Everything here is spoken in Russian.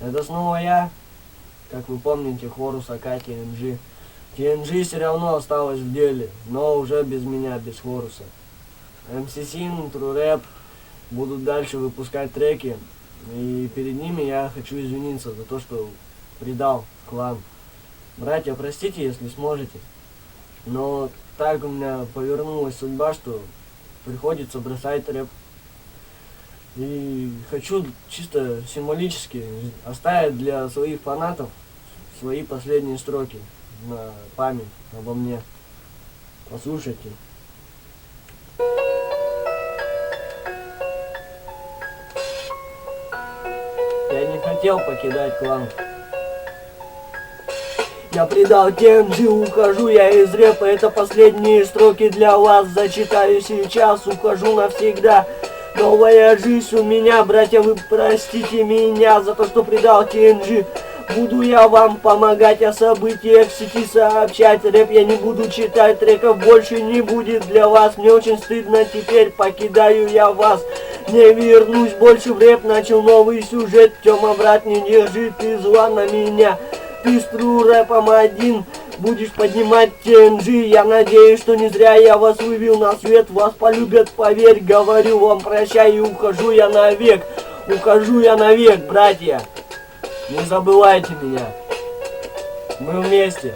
Это снова я, как вы помните, Хорус АК TNG. TNG все равно осталась в деле, но уже без меня, без Хоруса. МС Син, Трурэп будут дальше выпускать треки, и перед ними я хочу извиниться за то, что предал клан. Братья, простите, если сможете, но так у меня повернулась судьба, что приходится бросать рэп. И хочу чисто символически оставить для своих фанатов свои последние строки на память обо мне. Послушайте. Я не хотел покидать клан. Я предал Кенджи, ухожу я из рэпа, это последние строки для вас, зачитаю сейчас, ухожу навсегда. Новая жизнь у меня, братья, вы простите меня за то, что предал Кенджи. Буду я вам помогать о событиях в сети сообщать. Рэп я не буду читать, треков больше не будет для вас. Мне очень стыдно, теперь покидаю я вас. Не вернусь больше в рэп, начал новый сюжет. Тёма, брат, не держи ты зла на меня. Ты с рэпом один будешь поднимать TNG Я надеюсь, что не зря я вас вывел на свет. Вас полюбят, поверь, говорю вам. Прощай И ухожу я навек, ухожу я навек, братья. Не забывайте меня. Мы вместе